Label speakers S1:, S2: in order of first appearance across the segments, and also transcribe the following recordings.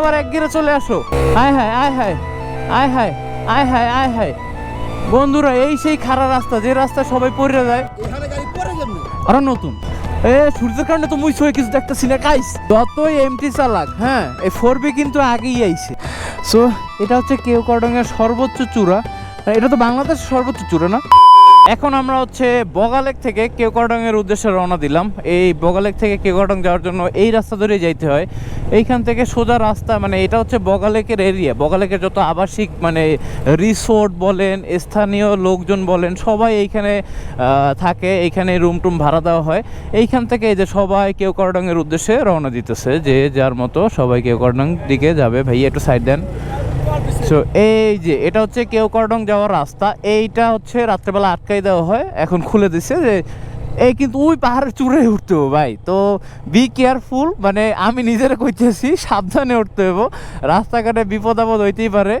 S1: আবার এক গিরে চলে আসো। আয় হায় আয় হায় আয় হায় আয় হায় আয় হায়। বন্ধুরা এই সেই খারাপ রাস্তা যে রাস্তা সবাই পড়ে যায়। আরও নতুন। এ সূর্যের কারণে তো মুই ছয় কিছু দেখতেছি না। কাইস যতই এমটি চালাক হ্যাঁ এই ফোর বি কিন্তু আগেই আইছে। সো এটা হচ্ছে কেউ এর সর্বোচ্চ চূড়া। এটা তো বাংলাদেশের সর্বোচ্চ চূড়া না? এখন আমরা হচ্ছে বগালেক থেকে কেওকাডং এর উদ্দেশ্যে রওনা দিলাম। এই বগালেক থেকে কেওকাডং যাওয়ার জন্য এই রাস্তা ধরেই যাইতে হয়। এইখান থেকে সোজা রাস্তা মানে এটা হচ্ছে বগালেকের এরিয়া বগালেকের যত আবাসিক মানে রিসোর্ট বলেন, স্থানীয় লোকজন বলেন, সবাই এইখানে থাকে। এইখানে রুম টুম ভাড়া দেওয়া হয়। এইখান থেকে এই যে সবাই কেওকাডং এর উদ্দেশ্যে রওনা দিতেছে, যে যার মতো সবাই কেওকাডং দিকে যাবে। ভাইয়া, একটু সাইড দেন। সো এই যে এটা হচ্ছে কেউ করডং যাওয়ার রাস্তা। এইটা হচ্ছে রাত্রেবেলা আটকাই দেওয়া হয় এখন খুলে দিচ্ছে যে এই কিন্তু ওই পাহাড়ের চূড়ে উঠতে হবে ভাই। তো বি কেয়ারফুল মানে আমি নিজেরা কইতেছি সাবধানে উঠতে হইব। রাস্তাঘাটে বিপদ আপদ হইতেই পারে।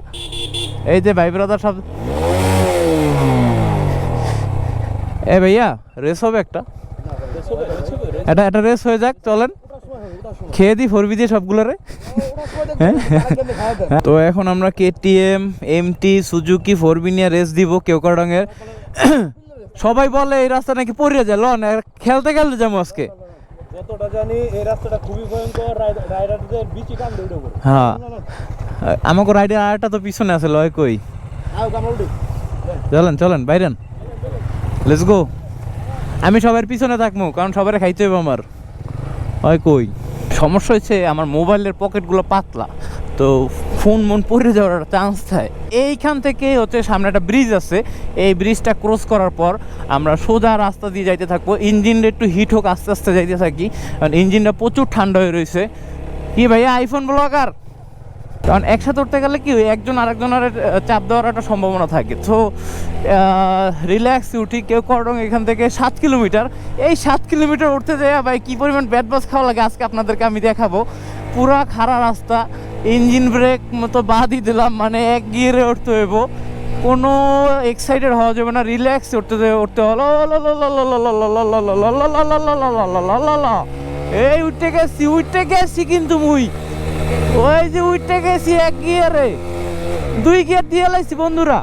S1: এই যে ভাই ব্রাদার সব এ ভাইয়া রেস হবে একটা। এটা একটা রেস হয়ে যাক চলেন। খেয়ে দিই ফোরবি দিয়ে সবগুলোরে। হ্যাঁ? তো এখন আমরা কেটিএম এমটি সুজুকি ফোর নিয়ে রেস দিব কেউকাডঙের সবাই বলে এই রাস্তা নাকি পড়ে যায়। লন খেলতে খেলতে যাব আজকে।
S2: যতটা জানি এই রাস্তাটা খুবই ভয়ঙ্কর রাইডারদের বিচি কাম দৌড়ে
S1: হ্যাঁ। আমাকে রাইডের আরেকটা তো পিছনে আছে লয় কই? চলেন চলেন বাইরেন। লেটস গো আমি সবার পিছনে থাকব কারণ সবার খাইতে হবে আমার। হয় কই? সমস্যা হয়েছে, আমার মোবাইলের পকেটগুলো পাতলা, তো ফোন মন পড়ে যাওয়ার চান্স থাকে এইখান থেকে হচ্ছে সামনে একটা ব্রিজ আছে, এই ব্রিজটা ক্রস করার পর আমরা সোজা রাস্তা দিয়ে যাইতে থাকব। ইঞ্জিনটা একটু হিট হোক, আস্তে আস্তে যাইতে থাকি। কারণ ইঞ্জিনটা প্রচুর ঠান্ডা হয়ে রয়েছে। কি ভাইয়া আইফোন ব্লগার কারণ একসাথে উঠতে গেলে কি হয়, একজন আরেকজনের চাপ দেওয়ার একটা সম্ভাবনা থাকে তো রিল্যাক্স উঠি কেউ করং এখান থেকে সাত কিলোমিটার এই সাত কিলোমিটার উঠতে যায় ভাই কী পরিমাণ ব্যাট বাস খাওয়া লাগে আজকে আপনাদেরকে আমি দেখাবো পুরা খাড়া রাস্তা ইঞ্জিন ব্রেক মতো বাদই দিলাম মানে এক গিয়ারে উঠতে হইব কোনো এক্সাইটেড হওয়া যাবে না রিল্যাক্স উঠতে উঠতে হলো এই উঠতে গেছি উঠতে গেছি কিন্তু মুই ওই যে উঠতে গেছি এক গিয়ারে। দুই গিয়ার দিয়ে লাইছি বন্ধুরা।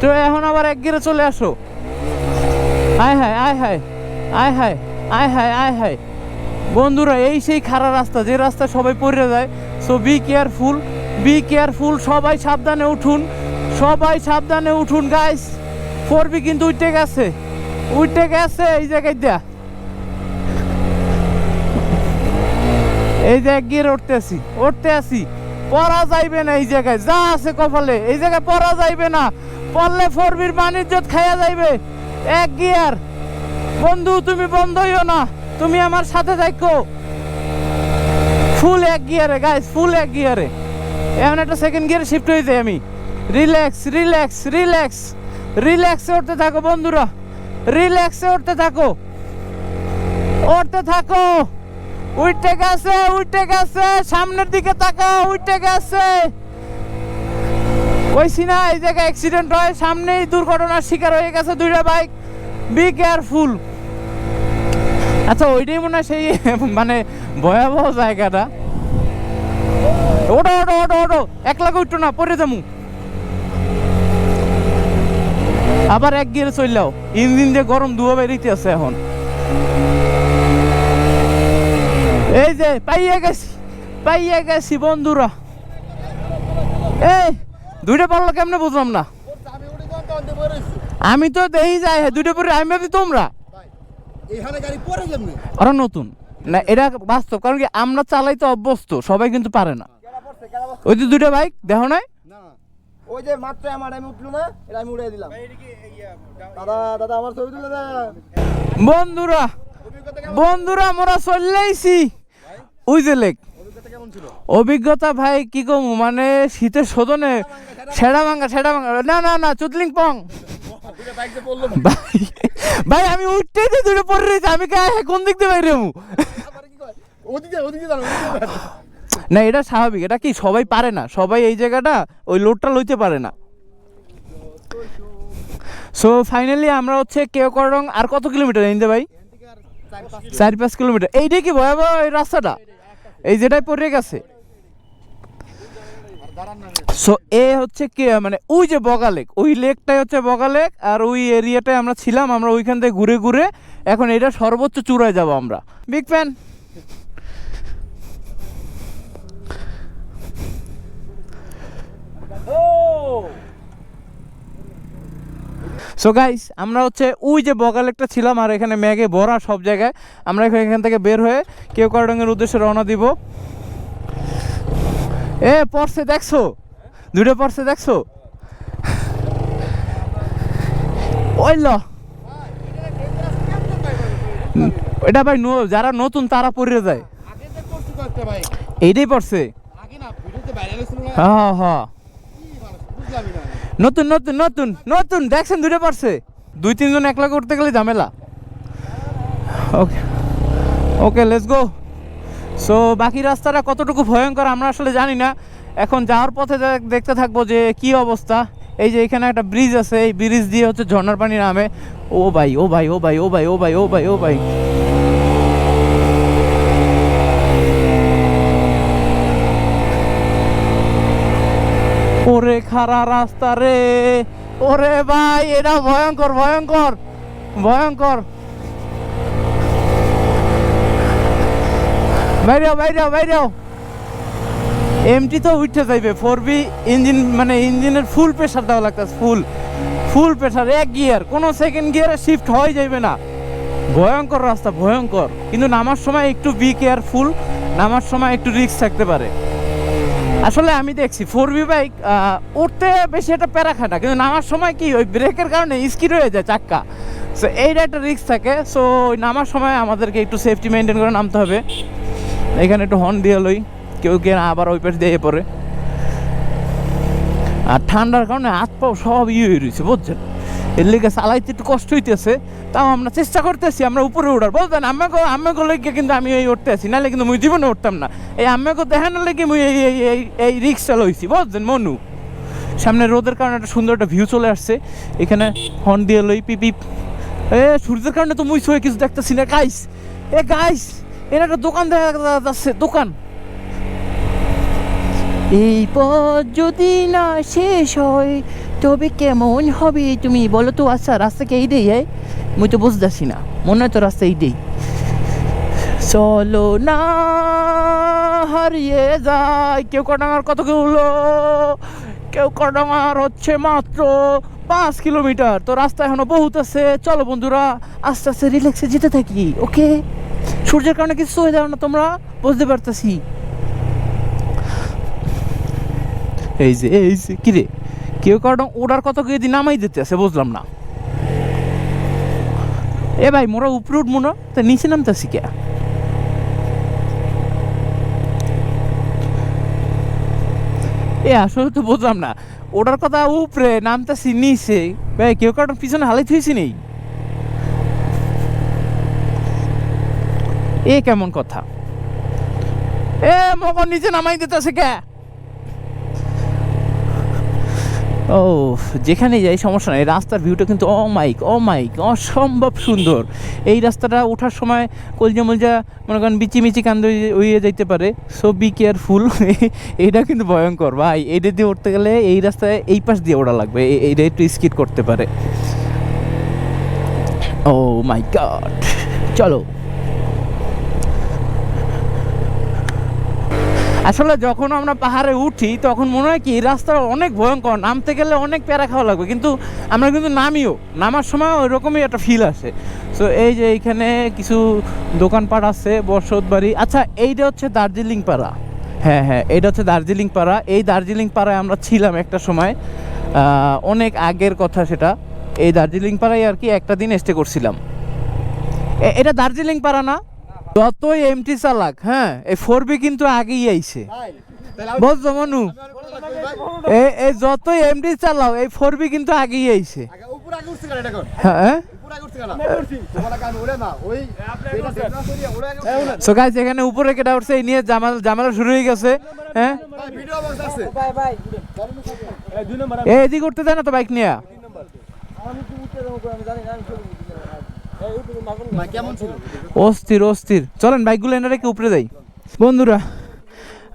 S1: তো এখন আবার এক গিয়ারে চলে আসো। আয় হায় আয় হায় আয় হায় আয় হায় আয় হায়। বন্ধুরা, এই সেই খারাপ রাস্তা, যে রাস্তা সবাই পড়ে যায়। So be careful be careful সবাই সাবধানে উঠুন, সবাই সাবধানে উঠুন। গাইস ফোর বি কিন্তু উঠতে গেছে। উঠতে গেছে এই জায়গায় দেয়া। এই যে এক গিয়ে উঠতে আসি উঠতে আসি পড়া যাইবে না এই জায়গায়, যা আছে কপালে। এই জায়গায় পড়া যাইবে না। পড়লে ফোরবির বাণিজ্যত খাইয়া যাইবে। এক গিয়ার বন্ধু, তুমি বন্ধ না। তুমি আমার সাথে থাকো ফুল এক গিয়ারে গাইস ফুল এক গিয়ারে এখন একটা সেকেন্ড গিয়ারে শিফট হয়ে যাই আমি। রিল্যাক্স রিল্যাক্স রিল্যাক্স রিল্যাক্সে উঠতে থাকো, বন্ধুরা। রিল্যাক্সে উঠতে থাকো। উঠতে থাকো। উঠতে গেছে উঠতে গেছে, সামনের দিকে তাকাও উঠতে গেছে। কইছি না, এই জায়গায় অ্যাক্সিডেন্ট হয়, সামনেই দুর্ঘটনার শিকার হয়ে গেছে দুইটা বাইক বি কেয়ারফুল আচ্ছা ওইটাই মনে হয় সেই মানে ভয়াবহ জায়গাটা। ওটো ওটো ওটো ওটো এক লাখ উঠতো না পরে যামু। আবার এক গিয়ে চললেও ইঞ্জিন দিয়ে গরম দুয়া বেরিতে আছে এখন। এই যে পাইয়ে গেছি পাইয়ে গেছি বন্ধুরা। এই দুইটা পারল কেমনে বুঝলাম না?
S2: আমি
S1: তো দেখি যাই দুইটা পরে আমি ভাবছি তোমরা। ওরা নতুন। না এটা বাস্তব কারণ কি আমরা চালাইতে অভ্যস্ত সবাই কিন্তু পারে না। ওই যে দুইটা বাইক দেখো নাই?
S2: ওই যে মাত্র আমার আমি উঠল না এটা আমি উড়াই দিলাম। দাদা দাদা আমার ছবি তুলে
S1: বন্ধুরা বন্ধুরা মোরা চললেইছি ওই যে লেক।
S2: অভিজ্ঞতা
S1: ভাই কি কম? মানে শীতের শোধনে সেরা ভাঙ্গা সেরা ভাঙ্গা না না না চুতলিং পং। ভাই ভাই আমি উঠতেই তো দুটো পরে রয়েছে আমি কে কোন দিক দিয়ে বাইরে। না এটা স্বাভাবিক। এটা কি সবাই পারে না? সবাই এই জায়গাটা ওই লোডটা লইতে পারে না। সো ফাইনালি আমরা হচ্ছে কেউ করং আর কত কিলোমিটার ইন্দে ভাই?
S2: চার পাঁচ
S1: চার পাঁচ কিলোমিটার। এইটাই কি ভয়াবহ এই রাস্তাটা? এই যেটাই পড়ে গেছে। সো এ হচ্ছে কি মানে ওই যে বগা লেক, ওই লেকটাই হচ্ছে বগা লেক, আর ওই এরিয়াটায় আমরা ছিলাম, আমরা ওইখান থেকে ঘুরে ঘুরে এখন এটা সর্বোচ্চ চূড়ায় যাব আমরা। বিগ ফ্যান সো গাইস আমরা হচ্ছে ওই যে বগা লেকটা ছিলাম আর এখানে ম্যাগে ভরা সব জায়গায়। আমরা এখান থেকে বের হয়ে কেউ কারডের উদ্দেশ্যে রওনা দিব। এ পড়ছে দেখছ? দুটো পড়ছে দেখছ? ওই ল এটা ভাই যারা নতুন তারা পড়ে যায়। এইটাই পড়ছে। হ্যাঁ হ্যাঁ নতুন নতুন নতুন নতুন, দেখছেন দুটো পারছে। দুই, তিনজন একলা করতে গেলে ঝামেলা। ওকে ওকে লেটস গো সো বাকি রাস্তাটা কতটুকু ভয়ঙ্কর আমরা আসলে জানি না। এখন যাওয়ার পথে দেখতে থাকব যে কি অবস্থা। এই যে এখানে একটা ব্রিজ আছে, এই ব্রিজ দিয়ে হচ্ছে ঝর্ণার পানি নামে। ও ভাই ও ভাই ও ভাই ও ভাই ও ভাই ও ভাই ও ভাই। ওরে খারা রাস্তা রে। ওরে ভাই, এটা ভয়ঙ্কর ভয়ঙ্কর ভয়ঙ্কর। বাইরেও বাইরেও বাইরেও। এমটি তো উঠতে যাইবে ফোর বি ইঞ্জিন মানে ইঞ্জিনের ফুল প্রেশার দেওয়া লাগতেছে ফুল ফুল প্রেশার এক গিয়ার কোনো সেকেন্ড গিয়ারে শিফট হয়ে যাইবে না। ভয়ঙ্কর রাস্তা, ভয়ঙ্কর। কিন্তু নামার সময় একটু বি কেয়ারফুল নামার সময় একটু রিস্ক থাকতে পারে। আসলে আমি দেখছি ফোর বি বাইক উঠতে বেশি একটা প্যারা খায় না, কিন্তু নামার সময় কি, ওই ব্রেকের কারণে স্কিড হয়ে যায় চাক্কা। সো এইটা একটা রিস্ক থাকে। সো ওই নামার সময় আমাদেরকে একটু সেফটি মেনটেন করে নামতে হবে। এখানে একটু হর্ন দিয়ে লই, কেউ কে আবার ওই পাশ দিয়ে পড়ে। আর ঠান্ডার কারণে হাত পাও সব ইয়ে রয়েছে, বুঝছেন? এর লেগে চালাইতে একটু কষ্ট হইতেছে, তাও আমরা চেষ্টা করতেছি, আমরা উপরে উঠার বুঝলেন আমাকে আমাকে লেগে কিন্তু আমি এই উঠতে আছি, নাহলে কিন্তু মুই জীবনে উঠতাম না। এই আমাকে দেখানোর লেগে মুই এই এই এই এই রিক্সা লইছি, বুঝছেন, মনু? সামনে রোদের কারণে একটা সুন্দর একটা ভিউ চলে আসছে, এখানে হর্ন দিয়ে লই, পিপি এ, সূর্যের কারণে তো মুই সয়ে কিছু দেখতেছি না গাইস এ গাইস এর একটা দোকান দেখা যাচ্ছে, দোকান।
S3: এই পথ যদি না শেষ হয় তবে কেমন হবে তুমি বলো তো আচ্ছা রাস্তা কি এইটাই হ্যাঁ মুই তো বুঝতেছি না, মনে হয় তো রাস্তা এইটাই চলো না, হারিয়ে যায় কেউ কটাঙার কত কিলো কেউ কটাঙার হচ্ছে মাত্র পাঁচ কিলোমিটার, তো রাস্তা এখনও বহুত আছে, চলো বন্ধুরা, আস্তে আস্তে রিল্যাক্সে যেতে থাকি, ওকে? সূর্যের কারণে কিছু হয়ে যাও না তোমরা, বুঝতে পারতেছি। এই যে এই যে কিরে কেউ কারণ ওটার কত কেজি নামাই দিতে আছে বুঝলাম না। এ ভাই, মোরা উপরে উঠবো না, তা নিচে নামতেছি কে? এ, আসলে তো বুঝলাম না। ওটার কথা উপরে, নামতেছি নিচে। ভাই, কেউ কারণ পিছনে হালাই থুইছি নেই। এ, কেমন কথা? এ মকর নিচে নামাই দিতেছে কে? ও যেখানে যাই, সমস্যা নেই। রাস্তার ভিউটা কিন্তু ও মাইক ও মাইক অসম্ভব সুন্দর। এই রাস্তাটা ওঠার সময় কলজা মলজা, মনে করেন বিচি মিচি কান্দ উইয়ে যাইতে পারে। সো বি কেয়ারফুল এইটা কিন্তু ভয়ঙ্কর। ভাই এইটা দিয়ে উঠতে গেলে এই রাস্তায় এই পাশ দিয়ে ওড়া লাগবে। এইটা একটু স্কিট করতে পারে। ও মাই গড চলো। আসলে যখন আমরা পাহাড়ে উঠি, তখন মনে হয় কি, রাস্তাটা অনেক ভয়ঙ্কর, নামতে গেলে অনেক প্যারা খাওয়া লাগবে, কিন্তু আমরা কিন্তু নামিও। নামার সময় ওই রকমই একটা ফিল আসে। তো এই যে এইখানে কিছু দোকানপাট আছে, বসত বাড়ি। আচ্ছা এইটা হচ্ছে দার্জিলিং পাড়া। হ্যাঁ হ্যাঁ এটা হচ্ছে দার্জিলিং পাড়া। এই দার্জিলিং পাড়ায় আমরা ছিলাম একটা সময় অনেক আগের কথা সেটা। এই দার্জিলিং পাড়ায় আর কি একটা দিন স্টে করছিলাম। এটা দার্জিলিং পাড়া না? যতই এমটি চালাক হ্যাঁ এই ফোর বি কিন্তু আগেই আইছে। বুঝছ মনু? এই যতই এমটি চালাও, এই ফোর বি কিন্তু আগেই আইছে।
S1: হ্যাঁ। সো গাইস এখানে উপরে কেটে উঠছে, এই নিয়ে জামাল, জামালা শুরু হয়ে গেছে হ্যাঁ? এদিকে উঠতে দেয় না তো বাইক নিয়ে? অস্থির অস্থির। চলেন, বাইকগুলো এনে রেখে উপরে যাই। বন্ধুরা,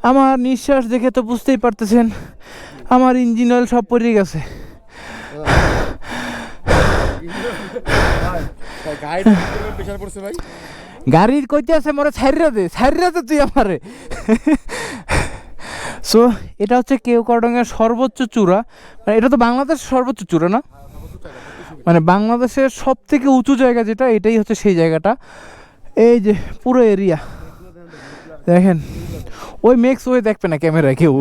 S1: আমার নিঃশ্বাস দেখে তো বুঝতেই পারতেছেন, আমার ইঞ্জিন অয়েল সব পড়ে গেছে। গাড়ির কইতে আছে মরে ছাইরা দে ছাইরা দে তুই আমারে। সো এটা হচ্ছে কেউ করডঙ্গের সর্বোচ্চ চূড়া। মানে এটা তো বাংলাদেশের সর্বোচ্চ চূড়া না? মানে বাংলাদেশের সব থেকে উঁচু জায়গা যেটা, এটাই হচ্ছে সেই জায়গাটা। এই যে পুরো এরিয়া দেখেন, ওই মেক্স ওই দেখবে না ক্যামেরায় কেউ।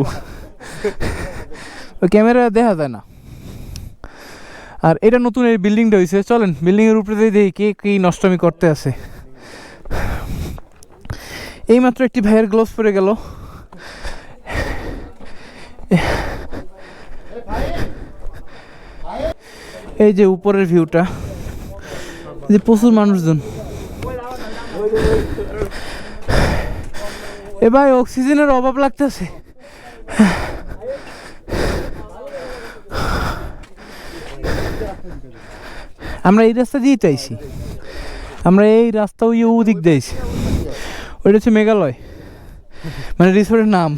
S1: ওই ক্যামেরা দেখা যায় না। আর এটা নতুন এই বিল্ডিংটা হয়েছে চলেন বিল্ডিংয়ের উপরে দেখি কে, কী নষ্টমি করতে আছে। এইমাত্র একটি ভাইয়ের গ্লোভস পরে গেল। এই যে উপরের ভিউটা। যে প্রচুর মানুষজন। এ ভাই, অক্সিজেনের অভাব লাগতেছে। আমরা এই রাস্তা দিয়ে চাইছি আমরা এই রাস্তা ওই ওদিক দিয়েছি ওইটা হচ্ছে মেঘালয়। মানে রিসোর্টের নাম।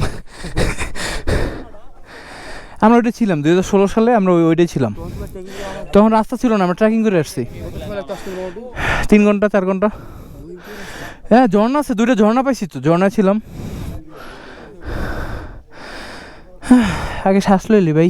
S1: আমরা ওইটা ছিলাম, দুই হাজার ষোলো সালে আমরা ওই ওইটাই ছিলাম। তখন রাস্তা ছিল না, আমরা ট্রেকিং করে আসছি। তিন ঘণ্টা, চার ঘণ্টা। হ্যাঁ ঝর্ণা আছে, দুইটা ঝর্ণা পাইছি তো ঝর্ণা ছিলাম। আগে শ্বাস লইলি ভাই।